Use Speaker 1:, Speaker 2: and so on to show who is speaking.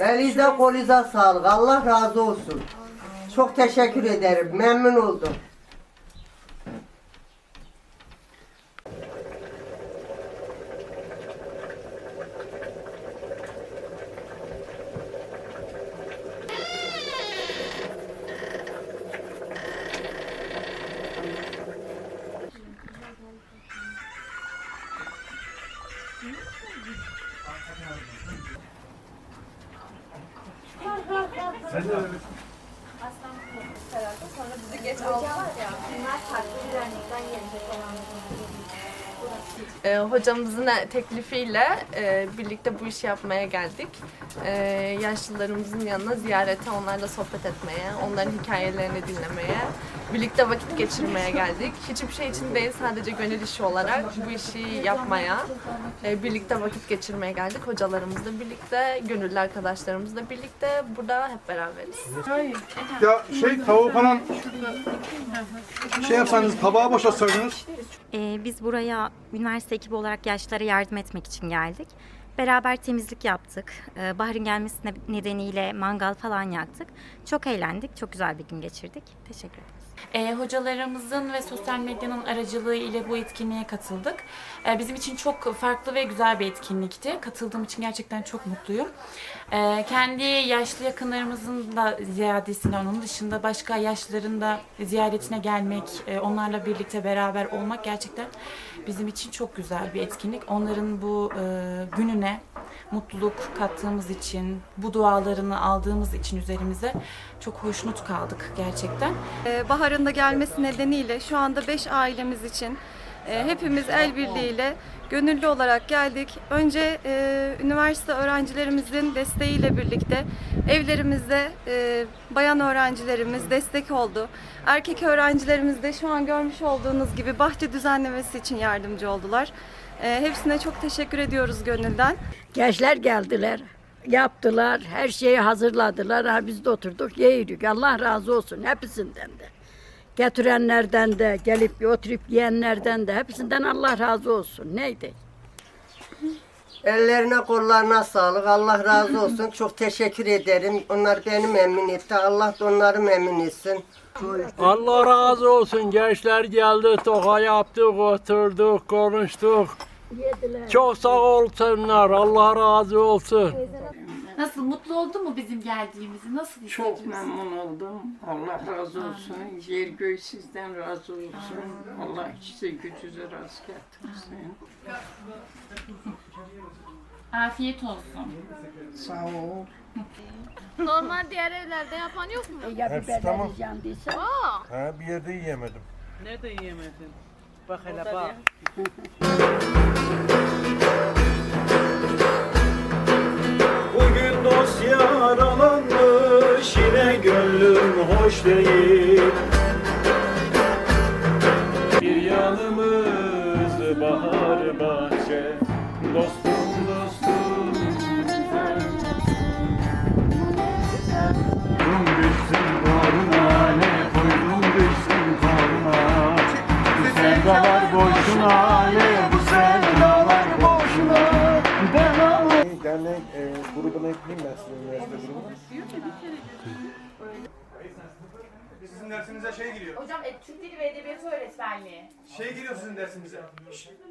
Speaker 1: Elize koluza sağlık. Allah razı olsun. Çok teşekkür ederim. Memnun oldum. Sen de öyle.
Speaker 2: Sonra bizi geç aldılar ya.
Speaker 3: Bunlar farklı bir dernekten gelecek olan.
Speaker 2: Ee, hocamızın teklifiyle e, birlikte bu işi yapmaya geldik. Ee, yaşlılarımızın yanına ziyarete, onlarla sohbet etmeye, onların hikayelerini dinlemeye, birlikte vakit geçirmeye geldik. Hiçbir şey için değil, sadece gönül işi olarak bu işi yapmaya, e, birlikte vakit geçirmeye geldik. Hocalarımızla birlikte, gönüllü arkadaşlarımızla birlikte burada hep beraberiz.
Speaker 4: Ya şey tavuğu falan şey yapsanız tabağa boşaltsaydınız.
Speaker 5: Ee, biz buraya üniversite ekibi olarak yaşlılara yardım etmek için geldik. Beraber temizlik yaptık. Ee, Bahar'ın gelmesi ne- nedeniyle mangal falan yaktık. Çok eğlendik. Çok güzel bir gün geçirdik. Teşekkür ederiz.
Speaker 6: E, hocalarımızın ve sosyal medyanın aracılığı ile bu etkinliğe katıldık. E, bizim için çok farklı ve güzel bir etkinlikti. Katıldığım için gerçekten çok mutluyum. E, kendi yaşlı yakınlarımızın da ziyadesine, onun dışında başka yaşlıların da ziyaretine gelmek, e, onlarla birlikte beraber olmak gerçekten bizim için çok güzel bir etkinlik. Onların bu e, gününe mutluluk kattığımız için, bu dualarını aldığımız için üzerimize çok hoşnut kaldık gerçekten.
Speaker 7: Ee, Bahar'ın da gelmesi nedeniyle şu anda 5 ailemiz için e, hepimiz el birliğiyle gönüllü olarak geldik. Önce e, üniversite öğrencilerimizin desteğiyle birlikte evlerimizde e, bayan öğrencilerimiz destek oldu. Erkek öğrencilerimiz de şu an görmüş olduğunuz gibi bahçe düzenlemesi için yardımcı oldular. E, hepsine çok teşekkür ediyoruz gönülden.
Speaker 8: Gençler geldiler, yaptılar, her şeyi hazırladılar. Ha, biz de oturduk, yeğirdik. Allah razı olsun hepsinden de. Getirenlerden de, gelip oturup yiyenlerden de, hepsinden Allah razı olsun. Neydi?
Speaker 1: Ellerine kollarına sağlık. Allah razı olsun. Çok teşekkür ederim. Onlar beni memnun etti. Allah da onları memnun etsin.
Speaker 9: Allah razı olsun. Gençler geldi, toka yaptık, oturduk, konuştuk. Çok sağ olsunlar. Allah razı olsun.
Speaker 10: Nasıl mutlu oldu mu bizim geldiğimizi? Nasıl hissediyorsun?
Speaker 11: Çok memnun oldum. Allah razı olsun. Yer göğü sizden razı olsun. Allah size gücünüze rast getirsin.
Speaker 10: Afiyet olsun.
Speaker 11: Sağ ol.
Speaker 3: Normal diğer evlerde yapan yok mu?
Speaker 8: Ya
Speaker 4: Hepsi
Speaker 8: biberleriniz
Speaker 4: tamam. Ha, bir yerde yiyemedim.
Speaker 9: Nerede yiyemedin? Bak hele bak.
Speaker 12: yaralanmış yine gönlüm hoş değil. Bir yanımız bahar bahçe Dostum dostum. Koydum düştüm koruna ne koydum düştüm koruna sevdalar boşuna ne
Speaker 4: ekleyeyim ben sizin üniversite grubuna.
Speaker 13: Sizin dersinize şey giriyor.
Speaker 10: Hocam Türk Dili ve Edebiyatı öğretmenliği.
Speaker 13: Şey giriyor sizin dersinize.